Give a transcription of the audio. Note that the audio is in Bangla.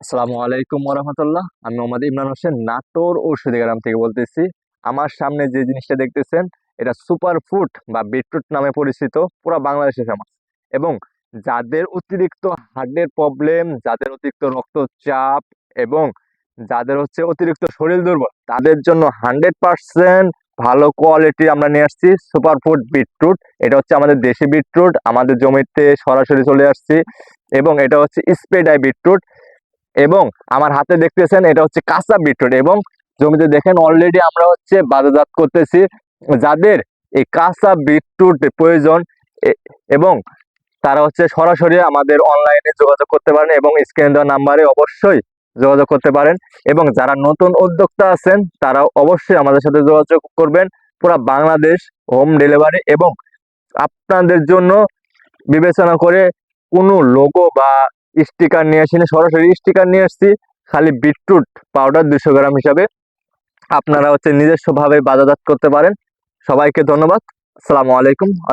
আসসালামু আলাইকুম রহমতুল্লাহ আমি মোহাম্মদ ইমরান হোসেন, নাটোর ঔষধি গ্রাম থেকে বলতেছি। আমার সামনে যে জিনিসটা দেখতেছেন, এটা সুপার ফুড বা বিটরুট নামে পরিচিত পুরো বাংলাদেশে ফেমাস এবং যাদের অতিরিক্ত হার্টের প্রবলেম যাদের অতিরিক্ত রক্তচাপ এবং যাদের হচ্ছে অতিরিক্ত শরীর দুর্বল, তাদের জন্য হান্ড্রেড পার্সেন্ট ভালো কোয়ালিটি আমরা নিয়ে আসছি সুপার ফুড বিটরুট। এটা হচ্ছে আমাদের দেশি বিটরুট, আমাদের জমিতে সরাসরি চলে আসছি। এবং এটা হচ্ছে স্পেডাই বিটরুট। এবং আমার হাতে দেখতেছেন এটা হচ্ছে কাঁচা বিটরুট এবং জমিতে দেখেন অলরেডি আমরা হচ্ছে বাজারজাত করতেছি যাদের এই কাঁচা বিটরুট প্রয়োজন এবং তারা হচ্ছে সরাসরি আমাদের অনলাইনে যোগাযোগ করতে পারেন এবং স্ক্রিন দেওয়া নাম্বারে অবশ্যই যোগাযোগ করতে পারেন এবং যারা নতুন উদ্যোক্তা আছেন তারা অবশ্যই আমাদের সাথে যোগাযোগ করবেন। পুরো বাংলাদেশ হোম ডেলিভারি এবং আপনাদের জন্য বিবেচনা করে কোনো লোগো বা স্টিকার নিয়ে আসিনি সরাসরি স্টিকার নিয়ে আসছি। খালি বিটরুট পাউডার দুশো গ্রাম হিসাবে। আপনারা হচ্ছে নিজস্বভাবে বাজারজাত করতে পারেন। সবাইকে ধন্যবাদ। আসসালামু আলাইকুম আ